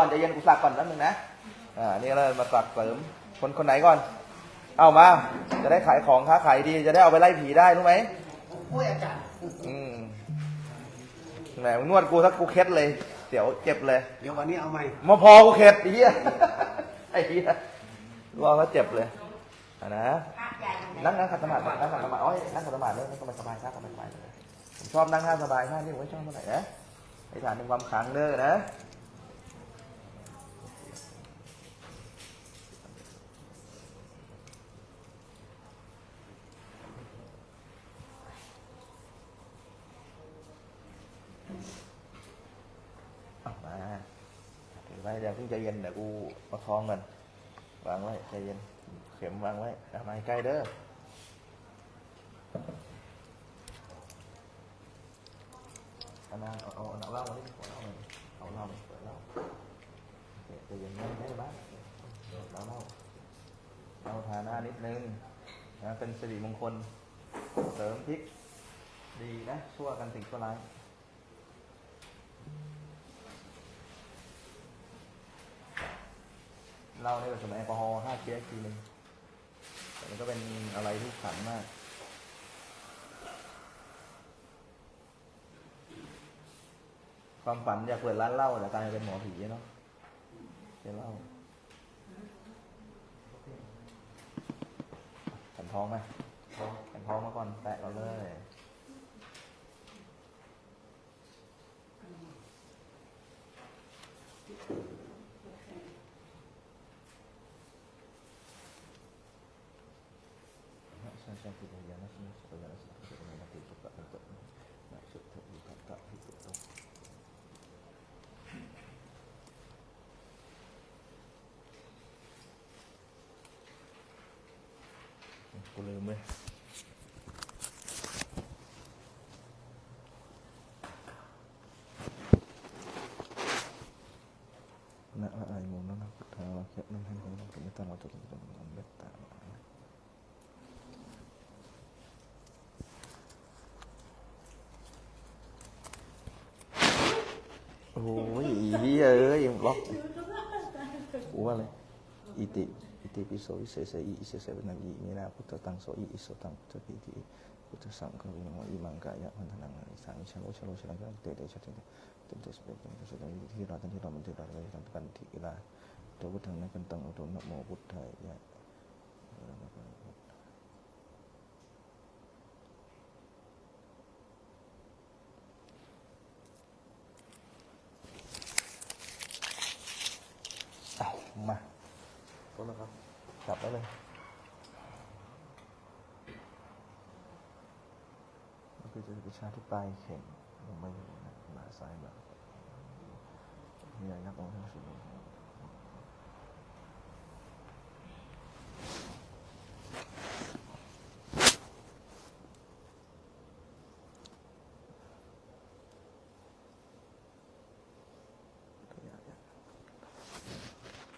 ก่อนใจเย็นกูสักก่อนแป๊บนึงนะอ่านี่เรามาสักเสริมคนคนไหนก่อน เอามา จะได้ขายของค้าขายดีจะได้เอาไปไล่ผีได้รู้ไหมโอ้ยอาจารย์อืมแหมมึงนวดกูสักกูเคล็ดเลยเดี๋ยวเจ็บเลยเดี๋ยววันนี้เอาใหม่มาพอกูเข็ดไอ้เหี้ยไอ้เหี้ยรอเขาเจ็บเลยอะนะนั่งนั่งขัดสมาธินั่งขัดสมาธิอ๋อนั่งขัดสมาธิเลยนั่งสบายสบายๆครับสบายสบายๆเลยผมชอบนั่งท่าสบายท่าที่ผมไม่ชอบเท่าไหร่นะไอ้ฐานเป็นความขลังเด้อนะ เอามาถื อไว้เดี๋ยวเพิ่งใจเย็นเดี๋ยวกูประคองกันวางไว้ใจเย็น เข็มวางไว้เอามใกล้เด้อเอามาเอาเอาเอาเหล้ามาดิเอาเหล้ามาเอาเหล้ามาเปิดเหล้าใจเย็นไม่ไม่บ้าเราเหล้าเราทาหน้านิดนึงนะเป็นสิริมงคล เสริมพริก ดีนะ ชั่วกันสิ่งชั่วร้าย เหล้าเนี่ยผสมแอลกอฮอล์ห้าเชื้อทีหนึงแต่มันก็เป็นอะไรที่ขลังมากความฝันอยากเปิดร้านเหล้าแต่กลายเป็นหมอผีเนาะเจ๊เหล้าแผ่นทองไหมแผ่นทองมาก่อนแตะก่อนเลย สังกิยานัสมิสัยานัสสัพยานัสติสุขะนิจจนะสุทธิกัตตะหิตุตกูลืมเลยนะอะไรมูนั่นะพุทธาวัคยะนั่นให้ของเราถึงไม่ต้องเราจดจำ โอ้ยอีเหี้ยเอ้ยยังล็อกกูว่าอะไรอิติอิติปิโสวิเศษอิอิเศษเป็นนังอิมีนาพุทธตังโสอิอิโสตังพุทธปิติพุทธสังฆวินังอิมังกายะพันธนังอิสังชโลชโลชลังกันเตเตชะเตเตเตสเปเตเตสเปตที่เราที่เรามันที่เราเราทำกันที่กีฬาตัวพุทธังนั้นกันตังอุตนโมพุทธายะ เอา มาต้นแล้วครับ จับได้เลยก็คือจะประชาที่ปลายเข็มลงมาอยู่นะหน้าซ้ายแบบนี่ใหญ่นักองค์ทั้งสุด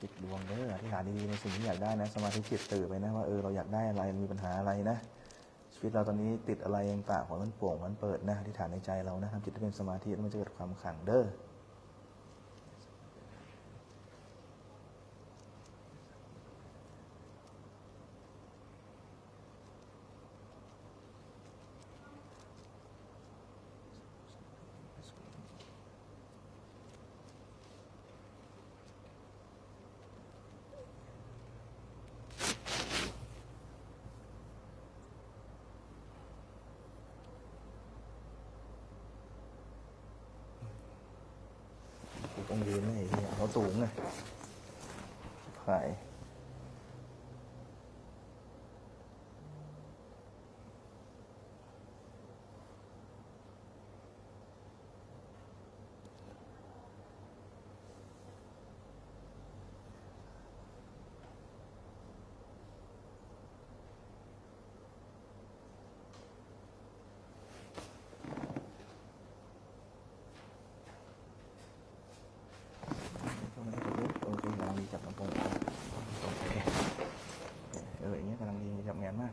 จิตดวงเด้ออธิษฐาดีๆในสิ่งที่อยากได้นะ สมาธิจิตตื่นไปนะว่าเออเราอยากได้อะไรมีปัญหาอะไรนะ ชีวิตเราตอนนี้ติดอะไรต่างๆของมันโปร่งมันเปิดนะอธิษฐานในใจเรานะทำจิตให้เป็นสมาธิแล้วมันจะเกิดความขังเด้อ กู ต้องยืนไม่ไอ้เหี้ยเขาสูงไงขายก็ไม่ได้กระลุกโอเคกำลังดีจับลำโพงโอเค เงี้ยกำลังดีจับแงนมาก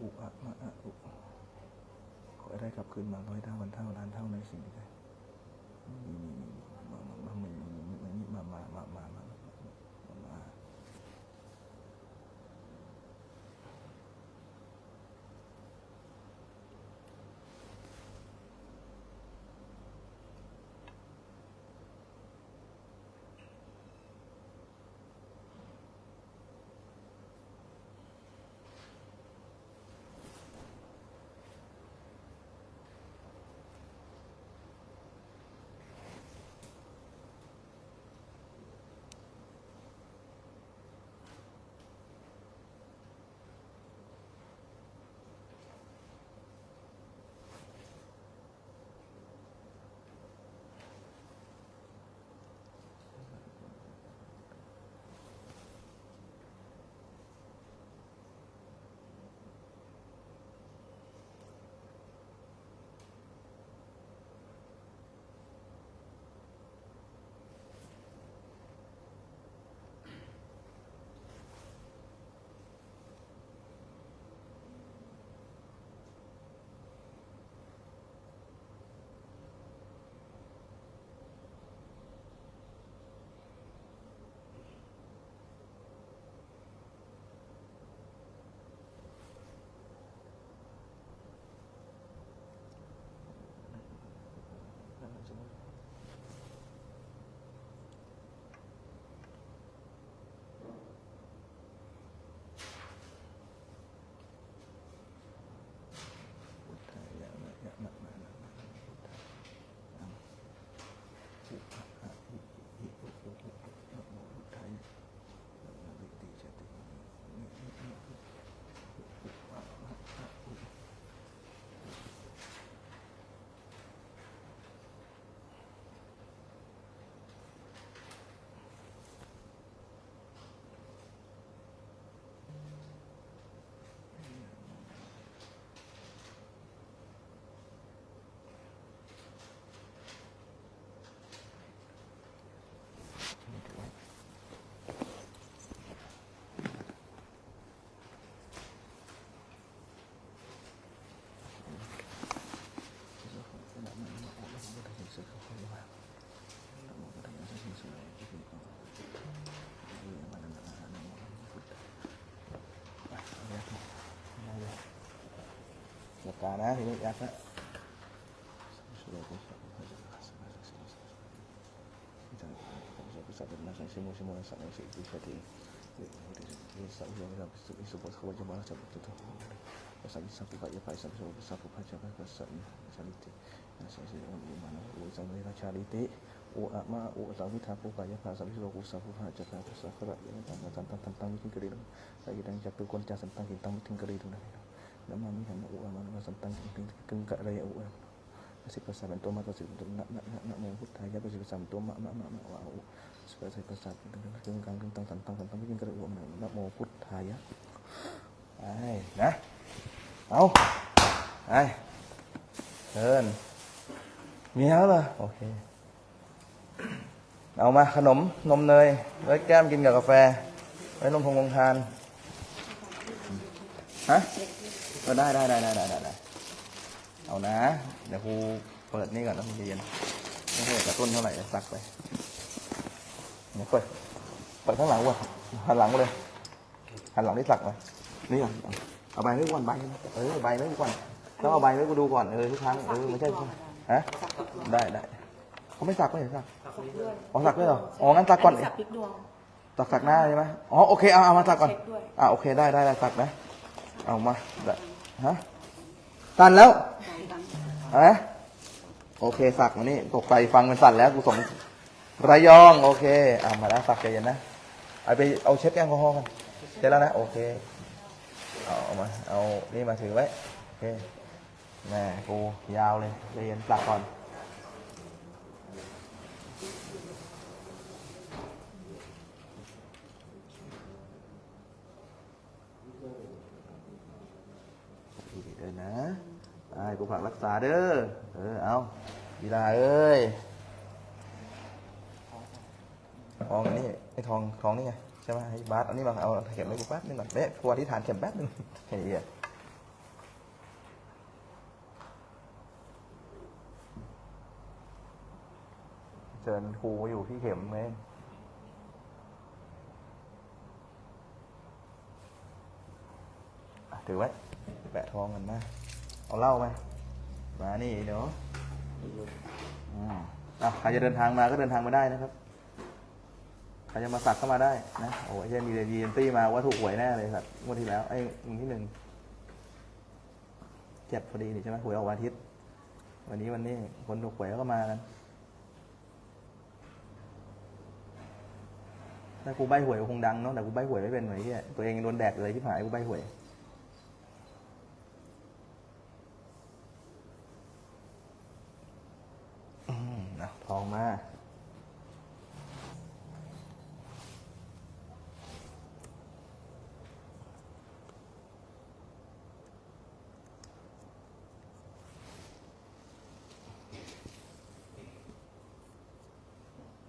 อุอะมะอะอุขอให้ได้ กลับคืนมาร้อยเท่าพันเท่าล้านเท่าในสิ่งที่ได้ หลับตานะทีนี้ยักษ์นะสัมสัมปุปะยะไปสัมสัมปุสัมปุพะจะไปกัสสัมชาลิติสั มสัมสิอุมานะอุสัมมิราชาลิติอุอะมาอุสัมวิทาปุปะยะภาสัมสิโลกุสัมปุพะจะไปกัสสัพพะยะตังตังตังตังตังวิคิงกรีดงสายิดังจักตุคนจาสันตังกิตังวิคิงกรีดงนะนะมามิหันอุอะมานะสันตังกิงกึงกะระสาษาเป็นตัวมาตัวสิบตัวนะนะนะนะโมพุทธายะเป็นสิบภาษาเป็นตัวมะมะมะมะวะอุสิบภาษาภาษาเป็นกึ่งกึ่งกลางกึ่งตังตังตังตังตังไม่กินกระอุนะโมพุทธายะไปนะเอาไปเดินมีแล้วเหรอโอเค เอามาขนมนมเนยไว้แก้มกินกับกาแฟ ไว้นมพงลงทาน ฮะ ก็ได้ได้ได้ได้ได้ได้เอานะ เดี๋ยวครูเปิดนี่ก่อนแล้วครูจะเย็นไม่ใช่กระตุ้นเท่าไหร่เดี๋ยวซักไปเดี๋ยวเปิดเปิดข้างหลังว่ะหันหลังมาเลยหันหลังที่สักมานี่ก่อนเอาใบไว้ก่อนใบเออใบไว้ก่อนต้องเอาใบไว้กูดูก่อนเออทุกครั้งเออไม่ใช่ฮะได้ได้เขาไม่สักไม่เห็นสักอ๋อสักด้วยเหรออ๋องั้นสักก่อนสับพริกดวงสักสักหน้าใช่ไหมอ๋อโอเคเอาเอามาสักก่อนเช็คด้วยอ่าโอเคได้ได้ได้สักนะเอามาได้ ฮะตันแล้วอะไรนะโอเคสักมานี่ตกใจฟังมันสั่นแล้วกูส่งระยอง โอเคเอามาแล้วสักใจเย็นนะเอาไปเอาเช็ดแอลกอฮอล์กันเสร็จแล้วนะโอเคเอาเอามาเอานี่มาถือไว้โอเคแม่กูยาวเลยใจเย็นสักก่อน เดี๋นะไอ้กูผักรักษาเด้อ เออ เอาดีลาเอ้ย ทองอันนี้ไอ้ทองทองนี่ไงใช่ไหมไอ้บาสอันนี้มาเอาเข็มไว้กูแป๊บนึงก่อนเอ๊ะกลัวที่ฐานเข็มแป๊บนึงเฮียเจิญครูอยู่ที่เข็มเไงถือไว้ แปะทองกันมาเอาเหล้าไหมมานี่เดี๋ยวอ่าอะใครจะเดินทางมาก็เดินทางมาได้นะครับใครจะมาสักเข้ามาได้นะโอ้ยยังมีเดียีนตี้มาว่าถูกหวยแน่เลยสัตว์งวดที่แล้วไอ้งวดที่หนึ่งเจ็ดพอดีนี่ใช่ไหมหวยออกวันอาทิตย์วันนี้วันนี้คนถูกหวยเขาก็มากันถ้ากูใบหวยก็คงดังเนาะแต่กูใบหวยไม่เป็นหมือนที่ตัวเองยังโดนแดกเลยที่หายกูใบหวย อะทองมา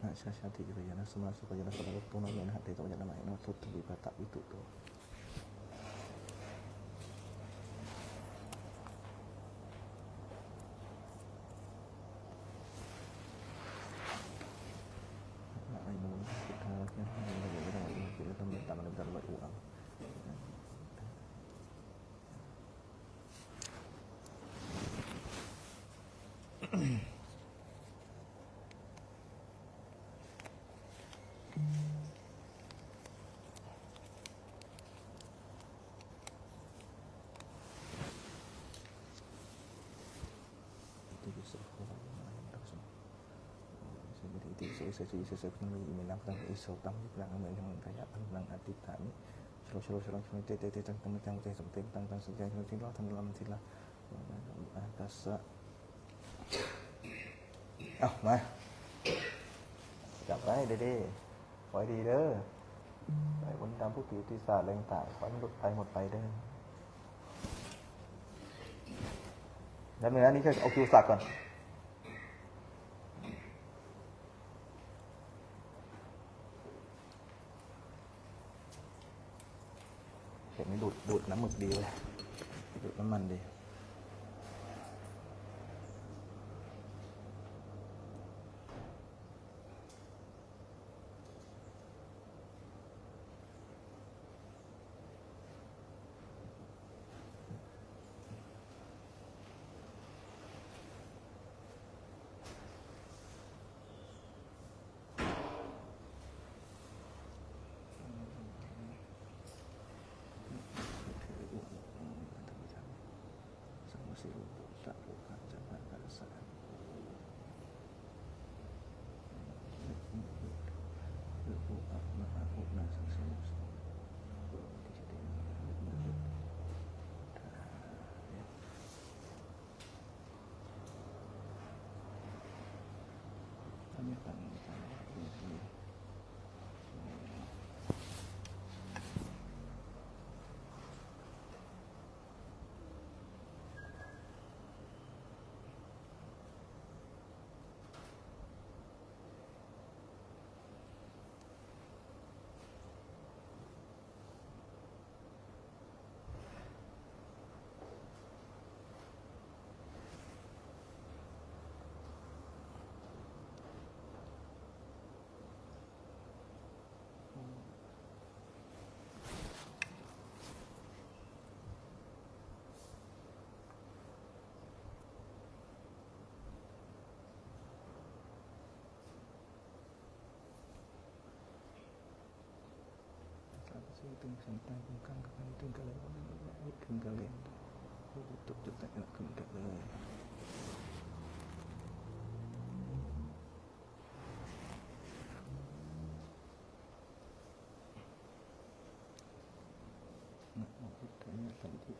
นะชาชาติริยนะสมาสุขยนะสมารุตุนะเยนะหัตถิโตยนะหมายนะทุตติวิปตะวิตุโตนะไอ้มูลพุทธะเนี่ยมันเลยไม่ได้มันคือต้องมีตามมันตามมันอุอัง ติวิสุขโขนะรักษาสิบติ เสสจิเสสพมีมินังตังอิโสตังยิปรังเมนังกายะพันลังอติตามิชโลชโลชโลชโลเตเตเตตังตังตังเตสมเตตังตังสัจจังทิลาทันลัมทิลาอาตัสสะเอามาจับไว้ดีๆไว้ดีเด้อไปบนตามผู้ผิวที่ศาสตร์แรงต่างขอให้หมดไปหมดไปเด้อแล้วเนื้อนี้ก็เอาคิวสักก่อน เห็นไหมดูดดูดน้ำหมึกดีเลยดูดน้ำมันดี สังวสิอุปุตะโภคะจัปะกะสะอุปุอะมะอะอุนาสังสมุสติจิตินะมุตะทำให้ฟังฟังว่าเป็นที่ Tung santai bungkang kapan tung kale tung kale tutup juta nak kena kale นะโมพุทธายะตันติ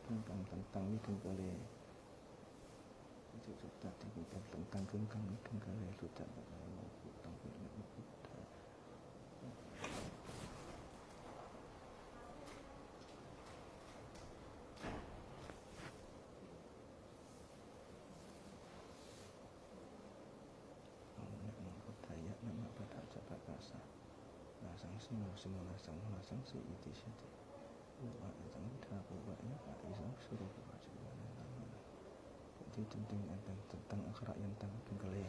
Jadi, tentang tentang tentang akhirat yang tentang pengkelai.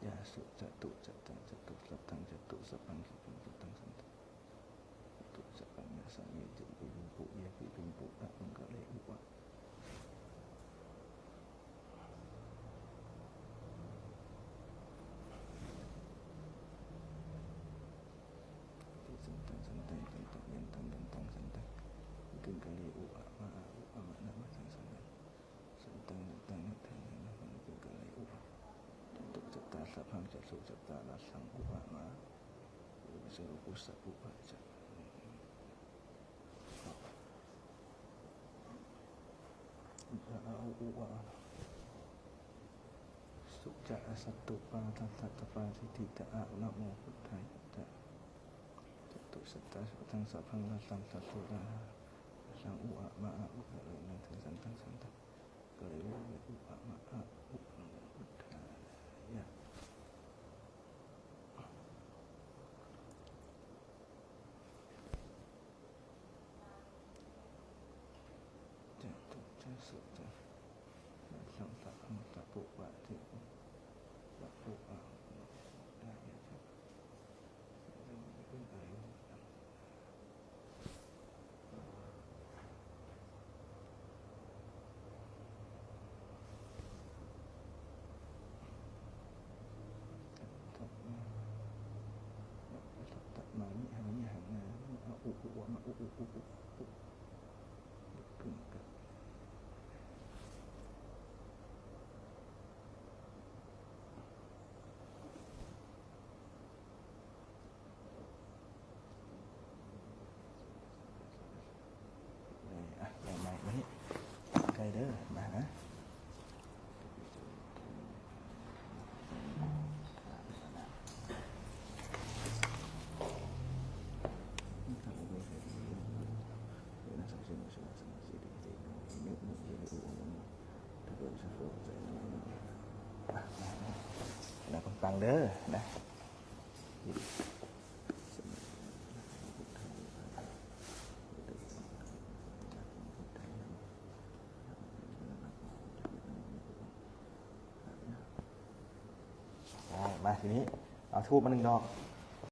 Ya, suk jatuh jatuh jatuh jatuh jatuh sepang sepang jatuh jatuh jatuh sepang ya sambil jatuh. สัพพังจะสุจัตตาลัสังกุปะมาหรือสรุปุสัพพุปะจัตอุวะสุจะสัตตุปาทัตตตปาสิติตะอะนะโมพุทธายตะจตุสัตตะสุทังสัพพังลัสังสัตตุลาสังอุอะมะอุปะเรนะถึงสันทังสันทังกะเลยอุะอุอะมะอุังเด้อนะมาทีนี้เอาทูบมาหนึ่งดอก